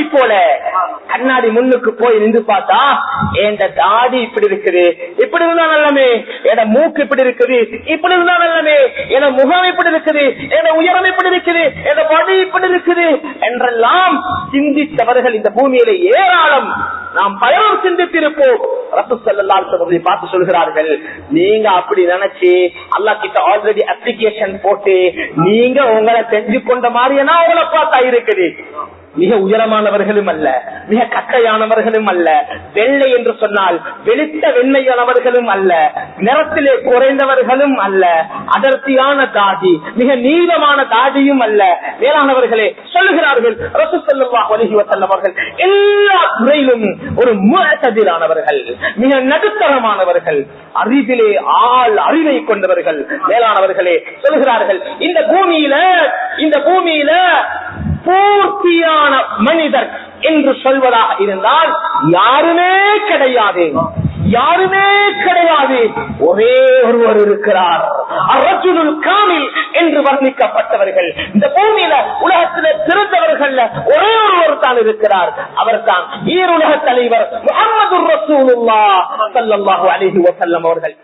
இருப்பதை போல. கண்ணாடி முன்னுக்கு போய் நின்று பார்த்தா என் தாடி இப்படி இருக்குது? இப்படி இருந்தா நல்லமே. என மூக்கு இப்படி இருக்குது? இப்படி இருந்தா நல்லமே. என முகம் இப்படி இருக்குது? என உயரம் இப்படி இருக்குது? என படி இப்படி இருக்குது? என்றெல்லாம் சிந்தித்தவர்கள் இந்த பூமியில ஏராளம். நாம் பயணம் சிந்தித்திருப்போம். பார்த்து சொல்கிறார்கள் நீங்க அப்படி நினைச்சு அல்லாஹ் கிட்ட ஆல்ரெடி அப்ளிகேஷன் போட்டு நீங்க உங்களை தெரிஞ்சு கொண்ட மாதிரியா உங்களை பார்த்தா இருக்குது? மிக உயரமானவர்களும் அல்ல மிக கட்டையானவர்களும் அல்ல. வெள்ளை என்று சொன்னால் வெளுத்த வெண்மையானவர்களும் அல்ல நிறத்திலே குறைந்தவர்களும் அல்ல அடர்த்தியான தாடி மிக நீளமான தாடியும் அல்ல. வேளாணவர்களே சொல்லுகிறார்கள் ரசூ அவர்கள் எல்லா துறையிலும் ஒரு முஅத்ததிலானவர்கள் மிக நடுத்தரமானவர்கள் அறிவிலே ஆள் அறிவை கொண்டவர்கள். வேளாணவர்களே சொல்லுகிறார்கள் இந்த பூமியில இந்த பூமியில பூர்த்தியான மனிதர் என்று சொல்வதாக இருந்தால் யாருமே கிடையாது. யாருமே கிடையாது. ஒரே ஒருவர் இருக்கிறார். அரசுல் காமில் என்று வர்ணிக்கப்பட்டவர்கள். இந்த பூமியில உலகத்தில பிறந்தவர்கள் ஒரே ஒருவர் தான் இருக்கிறார். அவர் தான் ஈருலக தலைவர் முகமது ரசூலுல்லா ஸல்லல்லாஹு அலைஹி வஸல்லம் அவர்கள்.